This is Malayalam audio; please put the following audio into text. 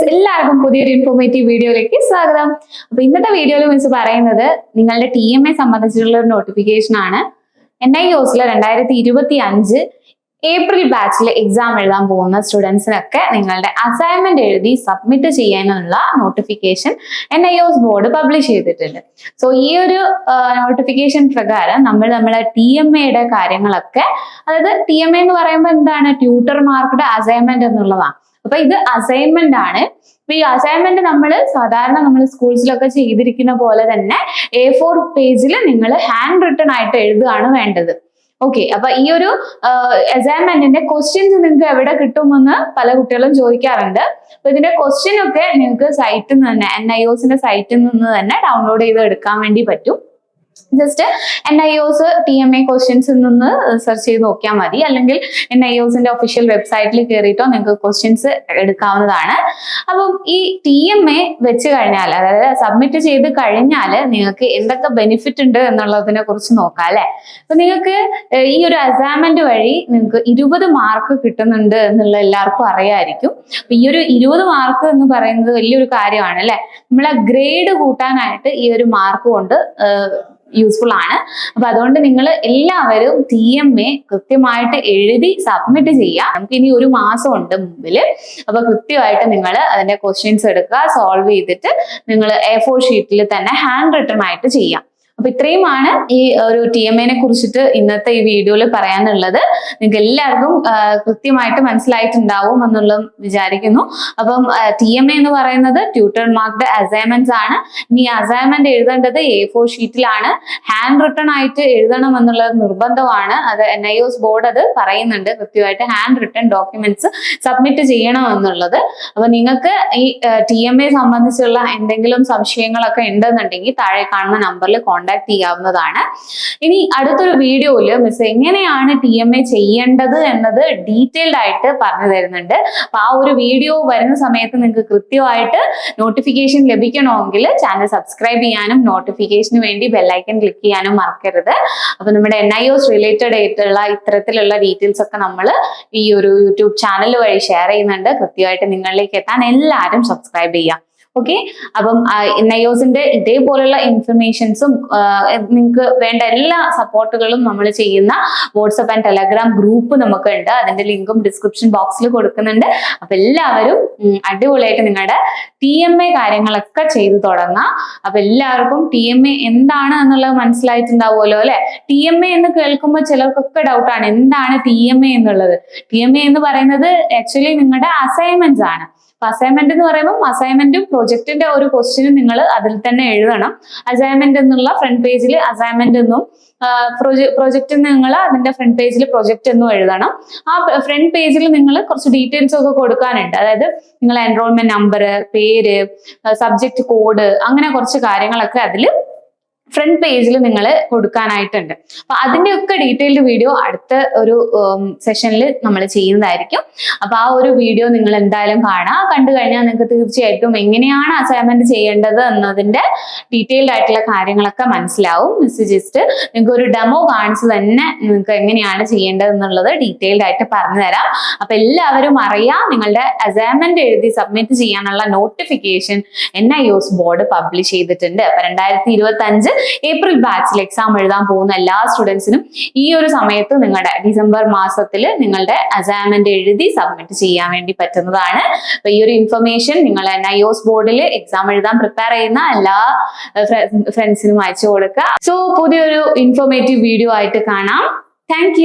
സ്റ്റുഡൻസ് എല്ലാവർക്കും പുതിയൊരു ഇൻഫോർമേറ്റീവ് വീഡിയോയിലേക്ക് സ്വാഗതം. അപ്പൊ ഇന്നത്തെ വീഡിയോയിൽ മിസ് പറയുന്നത് നിങ്ങളുടെ ടി എം എ സംബന്ധിച്ചിട്ടുള്ള ഒരു നോട്ടിഫിക്കേഷൻ ആണ്. എൻ ഐ ഒസിലെ രണ്ടായിരത്തി ഇരുപത്തി അഞ്ച് ഏപ്രിൽ ബാച്ചിൽ എക്സാം എഴുതാൻ പോകുന്ന സ്റ്റുഡൻസിനൊക്കെ നിങ്ങളുടെ അസൈൻമെന്റ് എഴുതി സബ്മിറ്റ് ചെയ്യാനുള്ള notification N I O S board publish ചെയ്തിട്ടുണ്ട്. സോ ഈ ഒരു നോട്ടിഫിക്കേഷൻ പ്രകാരം നമ്മൾ നമ്മളെ ടി എം എയുടെ കാര്യങ്ങളൊക്കെ അതായത് ടി എം എ എന്ന് പറയുമ്പോൾ എന്താണ്? ട്യൂട്ടർമാർക്കുടെ അസൈൻമെന്റ് എന്നുള്ളതാണ്. അപ്പൊ ഇത് അസൈൻമെന്റ് ആണ്. അപ്പൊ ഈ അസൈൻമെന്റ് നമ്മൾ സാധാരണ നമ്മൾ സ്കൂൾസിലൊക്കെ ചെയ്തിരിക്കുന്ന പോലെ തന്നെ എ ഫോർ പേജിൽ നിങ്ങൾ ഹാൻഡ് റിട്ടൺ ആയിട്ട് എഴുതുകയാണ് വേണ്ടത്. ഓക്കെ അപ്പൊ ഈ ഒരു അസൈൻമെന്റിന്റെ ക്വസ്റ്റ്യൻസ് നിങ്ങൾക്ക് എവിടെ കിട്ടുമെന്ന് പല കുട്ടികളും ചോദിക്കാറുണ്ട്. അപ്പൊ ഇതിന്റെ ക്വസ്റ്റ്യൻ ഒക്കെ നിങ്ങൾക്ക് സൈറ്റിൽ നിന്ന് തന്നെ എൻ ഐ ഒസിന്റെ സൈറ്റിൽ നിന്ന് തന്നെ ഡൗൺലോഡ് ചെയ്ത് എടുക്കാൻ വേണ്ടി പറ്റും. Just N I O S T M A ക്വസ്റ്റ്യൻസിൽ നിന്ന് സെർച്ച് ചെയ്ത് നോക്കിയാൽ മതി. അല്ലെങ്കിൽ എൻ ഐ ഒസിന്റെ ഒഫീഷ്യൽ വെബ്സൈറ്റിൽ കയറിയിട്ടോ നിങ്ങൾക്ക് ക്വസ്റ്റ്യൻസ് എടുക്കാവുന്നതാണ്. അപ്പം ഈ ടി എം എ വെച്ച് കഴിഞ്ഞാൽ അതായത് സബ്മിറ്റ് ചെയ്ത് കഴിഞ്ഞാൽ നിങ്ങൾക്ക് എന്തൊക്കെ ബെനിഫിറ്റ് ഉണ്ട് എന്നുള്ളതിനെ കുറിച്ച് നോക്കാം അല്ലെ? അപ്പൊ നിങ്ങൾക്ക് ഈ ഒരു അസൈൻമെന്റ് വഴി നിങ്ങൾക്ക് ഇരുപത് മാർക്ക് കിട്ടുന്നുണ്ട് എന്നുള്ള എല്ലാവർക്കും അറിയായിരിക്കും. അപ്പൊ ഈ ഒരു ഇരുപത് മാർക്ക് എന്ന് പറയുന്നത് വലിയൊരു കാര്യമാണ് അല്ലെ? നമ്മളെ ഗ്രേഡ് കൂട്ടാനായിട്ട് ഈ ഒരു മാർക്ക് കൊണ്ട് യൂസ്ഫുൾ ആണ്. അപ്പൊ അതുകൊണ്ട് നിങ്ങൾ എല്ലാവരും ടി എം എ കൃത്യമായിട്ട് എഴുതി സബ്മിറ്റ് ചെയ്യുക. നമുക്ക് ഇനി ഒരു മാസം ഉണ്ട് മുമ്പിൽ. അപ്പൊ കൃത്യമായിട്ട് നിങ്ങൾ അതിന്റെ ക്വസ്റ്റ്യൻസ് എടുക്കുക സോൾവ് ചെയ്തിട്ട് നിങ്ങൾ എ ഫോർ ഷീറ്റിൽ തന്നെ ഹാൻഡ് റിട്ടൺ ആയിട്ട് ചെയ്യാം. അപ്പൊ ഇത്രയുമാണ് ഈ ഒരു ടി എം എനെ കുറിച്ചിട്ട് ഇന്നത്തെ ഈ വീഡിയോയിൽ പറയാനുള്ളത്. നിങ്ങൾക്ക് എല്ലാവർക്കും കൃത്യമായിട്ട് മനസ്സിലായിട്ടുണ്ടാവും എന്നുള്ളത് വിചാരിക്കുന്നു. അപ്പം ടി എം എ എന്ന് പറയുന്നത് ട്യൂട്ടർ മാർക്ക്ഡ് അസൈൻമെന്റ്സ് ആണ്. ഇനി അസൈൻമെന്റ് എഴുതേണ്ടത് എ ഫോർ ഷീറ്റിലാണ് ഹാൻഡ് റിട്ടൺ ആയിട്ട് എഴുതണം എന്നുള്ള നിർബന്ധമാണ്. അത് എൻ ഐ ഒസ് ബോർഡ് അത് പറയുന്നുണ്ട് കൃത്യമായിട്ട് ഹാൻഡ് റിട്ടൺ ഡോക്യുമെന്റ്സ് സബ്മിറ്റ് ചെയ്യണം എന്നുള്ളത്. അപ്പൊ നിങ്ങൾക്ക് ഈ ടി എം എ സംബന്ധിച്ചുള്ള എന്തെങ്കിലും സംശയങ്ങളൊക്കെ ഉണ്ടെന്നുണ്ടെങ്കിൽ താഴെ കാണുന്ന നമ്പറിൽ കോൺടാക്ട് ചെയ്യാവുന്നതാണ്. ഇനി അടുത്തൊരു വീഡിയോയിൽ മിസ് എങ്ങനെയാണ് ടി എം എ ചെയ്യേണ്ടത് എന്നത് ഡീറ്റെയിൽഡ് ആയിട്ട് പറഞ്ഞു തരുന്നുണ്ട്. അപ്പൊ ആ ഒരു വീഡിയോ വരുന്ന സമയത്ത് നിങ്ങൾക്ക് കൃത്യമായിട്ട് നോട്ടിഫിക്കേഷൻ ലഭിക്കണമെങ്കിൽ ചാനൽ സബ്സ്ക്രൈബ് ചെയ്യാനും നോട്ടിഫിക്കേഷന് വേണ്ടി ബെല്ലൈക്കൻ ക്ലിക്ക് ചെയ്യാനും മറക്കരുത്. അപ്പൊ നമ്മുടെ എൻ ഐ ഒസ് റിലേറ്റഡ് ആയിട്ടുള്ള ഇത്തരത്തിലുള്ള ഡീറ്റെയിൽസ് ഒക്കെ നമ്മൾ ഈ ഒരു യൂട്യൂബ് ചാനൽ വഴി ഷെയർ ചെയ്യുന്നുണ്ട്. കൃത്യമായിട്ട് നിങ്ങളിലേക്ക് എത്താൻ എല്ലാവരും സബ്സ്ക്രൈബ് ചെയ്യാം ഓക്കെ അപ്പം നയോസിന്റെ ഇതേപോലുള്ള ഇൻഫർമേഷൻസും നിങ്ങൾക്ക് വേണ്ട എല്ലാ സപ്പോർട്ടുകളും നമ്മൾ ചെയ്യുന്ന വാട്സപ്പ് ആൻഡ് ടെലഗ്രാം ഗ്രൂപ്പ് നമുക്ക് ഉണ്ട് അതിന്റെ ലിങ്കും ഡിസ്ക്രിപ്ഷൻ ബോക്സിൽ കൊടുക്കുന്നുണ്ട്. അപ്പൊ എല്ലാവരും അടിപൊളിയായിട്ട് നിങ്ങളുടെ ടി എം എ കാര്യങ്ങളൊക്കെ ചെയ്തു തുടങ്ങാം. അപ്പൊ എല്ലാവർക്കും ടി എം എ എന്താണ് എന്നുള്ളത് മനസ്സിലായിട്ടുണ്ടാവുമല്ലോ അല്ലെ? ടി എം എ എന്ന് കേൾക്കുമ്പോൾ ചിലർക്കൊക്കെ ഡൗട്ടാണ് എന്താണ് ടി എം എ എന്നുള്ളത്? ടി എം എ എന്ന് പറയുന്നത് ആക്ച്വലി നിങ്ങളുടെ അസൈൻമെന്റ്സ് ആണ്. അസൈൻമെന്റ് എന്ന് പറയുമ്പോൾ അസൈൻമെന്റും പ്രൊജക്ടിന്റെ ഒരു ക്വസ്റ്റ്യനും നിങ്ങൾ അതിൽ തന്നെ എഴുതണം. അസൈൻമെന്റ് എന്നുള്ള ഫ്രണ്ട് പേജിൽ അസൈൻമെന്റ് എന്നും പ്രൊജക്ട് നിങ്ങൾ അതിന്റെ ഫ്രണ്ട് പേജിൽ പ്രൊജക്ട് എന്നും എഴുതണം. ആ ഫ്രണ്ട് പേജിൽ നിങ്ങൾ കുറച്ച് ഡീറ്റെയിൽസ് ഒക്കെ കൊടുക്കാനുണ്ട്. അതായത് നിങ്ങൾ എൻറോൾമെന്റ് നമ്പർ പേര് സബ്ജക്ട് കോഡ് അങ്ങനെ കുറച്ച് കാര്യങ്ങളൊക്കെ അതിൽ ഫ്രണ്ട് പേജിൽ നിങ്ങൾ കൊടുക്കാനായിട്ടുണ്ട്. അപ്പൊ അതിന്റെ ഡീറ്റെയിൽഡ് വീഡിയോ അടുത്ത ഒരു സെഷനിൽ നമ്മൾ ചെയ്യുന്നതായിരിക്കും. അപ്പൊ ആ ഒരു വീഡിയോ നിങ്ങൾ എന്തായാലും കാണാം കണ്ടു കഴിഞ്ഞാൽ നിങ്ങൾക്ക് തീർച്ചയായിട്ടും എങ്ങനെയാണ് അസൈൻമെന്റ് ചെയ്യേണ്ടത് എന്നതിന്റെ ഡീറ്റെയിൽഡ് ആയിട്ടുള്ള കാര്യങ്ങളൊക്കെ മനസ്സിലാവും. മിസ് ജസ്റ്റ് നിങ്ങൾക്ക് ഒരു ഡെമോ കാണിച്ച് തന്നെ നിങ്ങൾക്ക് എങ്ങനെയാണ് ചെയ്യേണ്ടത് എന്നുള്ളത് ഡീറ്റെയിൽഡ് ആയിട്ട് പറഞ്ഞു തരാം. അപ്പൊ എല്ലാവരും അറിയാം നിങ്ങളുടെ അസൈൻമെന്റ് എഴുതി സബ്മിറ്റ് ചെയ്യാനുള്ള notification N I O S board publish ചെയ്തിട്ടുണ്ട്. അപ്പൊ രണ്ടായിരത്തി ഇരുപത്തി അഞ്ച് ഏപ്രിൽ ബാച്ചിൽ എക്സാം എഴുതാൻ പോകുന്ന എല്ലാ സ്റ്റുഡൻസിനും ഈ ഒരു സമയത്ത് നിങ്ങളുടെ ഡിസംബർ മാസത്തിൽ നിങ്ങളുടെ അസൈൻമെന്റ് എഴുതി സബ്മിറ്റ് ചെയ്യാൻ വേണ്ടി പറ്റുന്നതാണ്. അപ്പൊ ഈ ഒരു ഇൻഫർമേഷൻ നിങ്ങൾ എൻ ഐ ഒസ് ബോർഡിൽ എക്സാം എഴുതാൻ പ്രിപ്പയർ ചെയ്യുന്ന എല്ലാ ഫ്രണ്ട്സിനും അയച്ചു കൊടുക്കുക. സോ പുതിയൊരു ഇൻഫോർമേറ്റീവ് വീഡിയോ ആയിട്ട് കാണാം. താങ്ക്